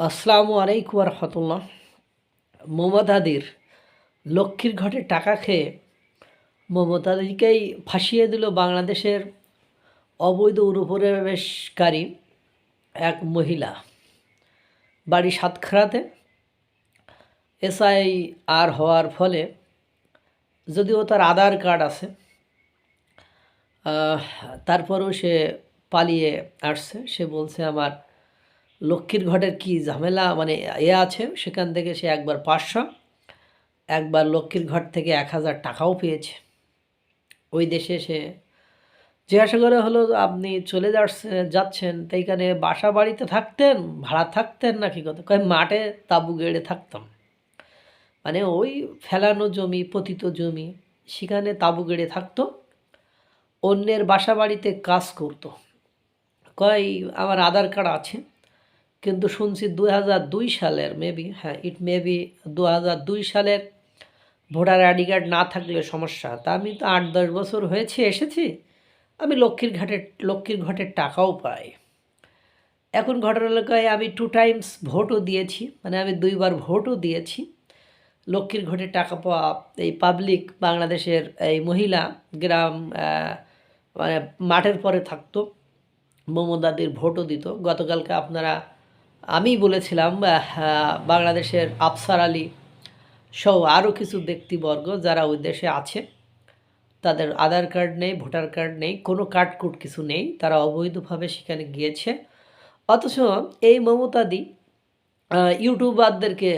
আসসালামু আলাইকুম রহমতুল্লাহ। মমতাদির লক্ষ্মীর ঘটে টাকা খেয়ে মমতাদিকেই ফাঁসিয়ে দিল বাংলাদেশের অবৈধ অনুপ্রবেশকারী এক মহিলা। বাড়ি সাতখারাতে এসআই আর হওয়ার ফলে যদিও তার আধার কার্ড আছে তারপরেও সে পালিয়ে আসছে। সে বলছে, আমার লক্ষ্মীর ঘটের কি ঝামেলা মানে এ আছে, সেখান থেকে সে একবার পাঁচশো, একবার লক্ষ্মীর ঘট থেকে এক হাজার টাকাও পেয়েছে। ওই দেশে সে জিজ্ঞাসা করে হলো আপনি চলে যাচ্ছে, যাচ্ছেন তাইখানে বাসা বাড়িতে থাকতেন, ভাড়া থাকতেন নাকি কত? কয়, মাঠে তাবু গেড়ে থাকতাম। মানে ওই ফেলানো জমি, পতিত জমি, সেখানে তাবু গেড়ে থাকতো, অন্যের বাসা বাড়িতে কাজ করতো। কয়, আমার আধার কার্ড আছে। কিন্তু শুনছি দু হাজার দুই সালের মেবি হ্যাঁ ইট মেবি দু হাজার দুই সালের ভোটার আইডি কার্ড না থাকলে সমস্যা। তা আমি তো আট দশ বছর হয়েছে, এসেছি। আমি লক্ষ্মীর ঘাটের লক্ষ্মীর ঘাটের টাকাও পাই। এখন ঘটনা এলাকায় আমি টু টাইমস ভোটও দিয়েছি মানে আমি দুইবার ভোটও দিয়েছি। লক্ষ্মীর ঘটে টাকা পাওয়া এই পাবলিক বাংলাদেশের এই মহিলা গ্রাম মানে মাঠের পরে থাকতো, মমতাদির ভোটও দিত। গতকালকে আপনারা আমি বলেছিলাম বাংলাদেশের আফসার আলী সহ আরও কিছু ব্যক্তিবর্গ যারা ওই দেশে আছে, তাদের আধার কার্ড নেই, ভোটার কার্ড নেই, কোনো কার্ড কুট কিছু নেই, তারা অবৈধভাবে সেখানে গিয়েছে। অথচ এই মমতাদি ইউটিউবারদেরকে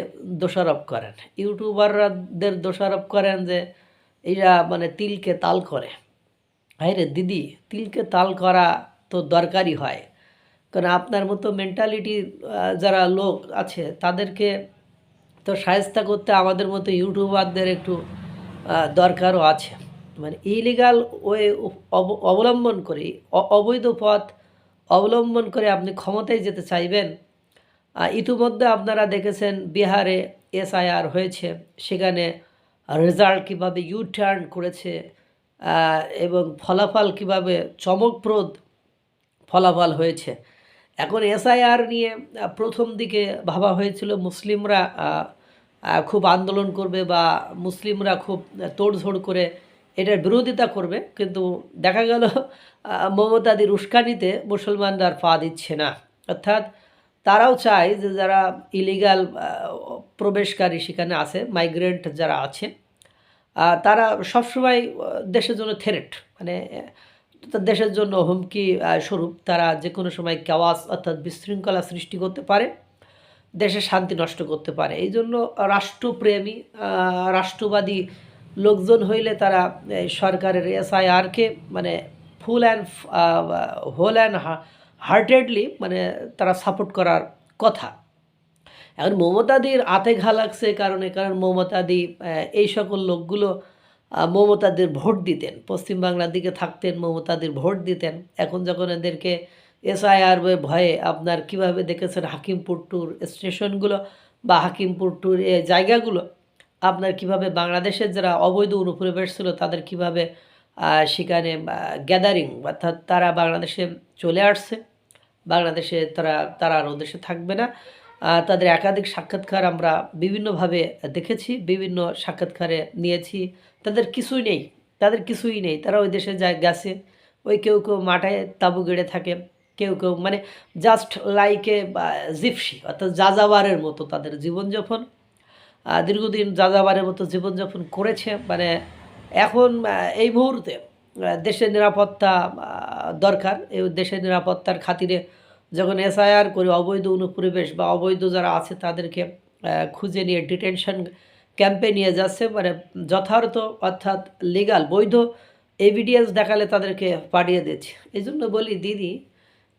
দোষারোপ করেন। ইউটিউবারদের দোষারোপ করেন যে এরা মানে তিলকে তাল করে। হাই রে দিদি, তিলকে তাল করা তো দরকারই হয়। কারণ আপনার মতো মেন্টালিটি যারা লোক আছে, তাদেরকে তো সায়স্তা করতে আমাদের মতো ইউটিউবারদের একটু দরকারও আছে। মানে ইলিগাল ওয়ে অবলম্বন করে অবৈধ পথ অবলম্বন করে আপনি ক্ষমতায় যেতে চাইবেন ইতিমধ্যে আপনারা দেখেছেন বিহারে এসআইআর হয়েছে, সেখানে রেজাল্ট কীভাবে ইউ টার্ন করেছে এবং ফলাফল কীভাবে চমকপ্রদ ফলাফল হয়েছে। এখন এসআইআর নিয়ে প্রথম দিকে ভাবা হয়েছিল মুসলিমরা খুব আন্দোলন করবে বা মুসলিমরা খুব তোড়ঝোড় করে এটার বিরোধিতা করবে। কিন্তু দেখা গেল মমতাদির উস্কানিতে মুসলমানরা আর পা দিচ্ছে না। অর্থাৎ তারাও চায় যে যারা ইলিগাল প্রবেশকারী সেখানে আছে মাইগ্রেন্ট যারা আছে তারা সবসময় দেশের জন্য থেরেট মানে দেশের জন্য হুমকি স্বরূপ তারা যে কোনো সময় কেওয়াস অর্থাৎ বিশৃঙ্খলা সৃষ্টি করতে পারে, দেশের শান্তি নষ্ট করতে পারে। এই জন্য রাষ্ট্রপ্রেমী রাষ্ট্রবাদী লোকজন হইলে তারা সরকারের এসআইআরকে মানে full and whole and heartedly মানে তারা সাপোর্ট করার কথা। এখন মমতাদির আতে ঘা লাগছে কারণে, কারণ মমতাদি এই সকল লোকগুলো মমতাদের ভোট দিতেন। পশ্চিমবাংলার দিকে থাকতেন, মমতাদের ভোট দিতেন। এখন যখন এদেরকে এসআইআর ভয়ে আপনার কীভাবে দেখেছেন হাকিমপুর ট্যুর স্টেশনগুলো বা হাকিমপুর ট্যুর এ জায়গাগুলো, আপনার কীভাবে বাংলাদেশের যারা অবৈধ অনুপ্রবেশ ছিল তাদের কীভাবে সেখানে গ্যাদারিং অর্থাৎ তারা বাংলাদেশে চলে আসছে। বাংলাদেশে তারা তারা আর ওদেশে থাকবে না। তাদের একাধিক সাক্ষাৎকার আমরা বিভিন্নভাবে দেখেছি, বিভিন্ন সাক্ষাৎকারে নিয়েছি। তাদের কিছুই নেই, তাদের কিছুই নেই। তারা ওই দেশে যায়, গেছে। ওই কেউ কেউ মাঠে তাঁবু গেড়ে থাকে, কেউ কেউ মানে জাস্ট লাইকে জিপসি অর্থাৎ যাযাবারের মতো তাদের জীবনযাপন। দীর্ঘদিন যাযাবারের মতো জীবনযাপন করেছে। মানে এখন এই মুহূর্তে দেশের নিরাপত্তা দরকার। এই দেশের নিরাপত্তার খাতিরে যখন এসআইআর করে অবৈধ অনুপ্রবেশ বা অবৈধ যারা আছে তাদেরকে খুঁজে নিয়ে ডিটেনশন ক্যাম্পে নিয়ে যাচ্ছে মানে যথার্থ অর্থাৎ লিগাল বৈধ এভিডিয়েন্স দেখালে তাদেরকে পাঠিয়ে দিচ্ছে। এই জন্য বলি, দিদি,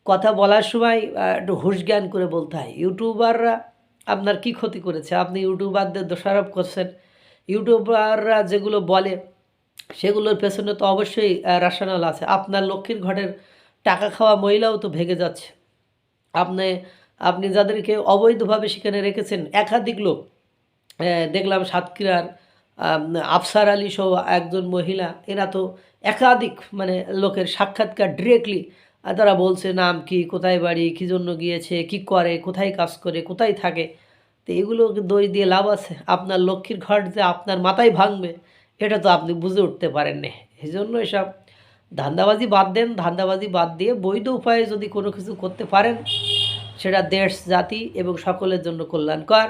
কথা বলার সময় একটু হুশ জ্ঞান করে বলতে হয়। ইউটিউবাররা আপনার কি ক্ষতি করেছে? আপনি ইউটিউবারদের দোষারোপ করছেন। ইউটিউবাররা যেগুলো বলে, সেগুলোর পেছনে তো অবশ্যই রাসানাল আছে। আপনার লক্ষ্মীর ঘরের টাকা খাওয়া মহিলাও তো ভেঙে যাচ্ছে। আপনি আপনি যাদেরকে অবৈধভাবে সেখানে রেখেছেন, একাধিক লোক দেখলাম সাতক্ষীরার আফসার আলী সহ একজন মহিলা, এরা তো একাধিক মানে লোকের সাক্ষাৎকার ডিরেক্টলি তারা বলছে, নাম কি? কোথায় বাড়ি? কী জন্য গিয়েছে? কি করে? কোথায় কাজ করে? কোথায় থাকে? তো এগুলো দই দিয়ে লাভ আছে। আপনার লক্ষ্মীর ঘট যে আপনার মাথায় ভাঙবে, এটা তো আপনি বুঝে উঠতে পারেন না এই জন্য এসব ধান্দাবাজি বাদ দেন। ধান্দাবাজি বাদ দিয়ে বৈধ উপায়ে যদি কোনো কিছু করতে পারেন, সেটা দেশ, জাতি এবং সকলের জন্য কল্যাণকর।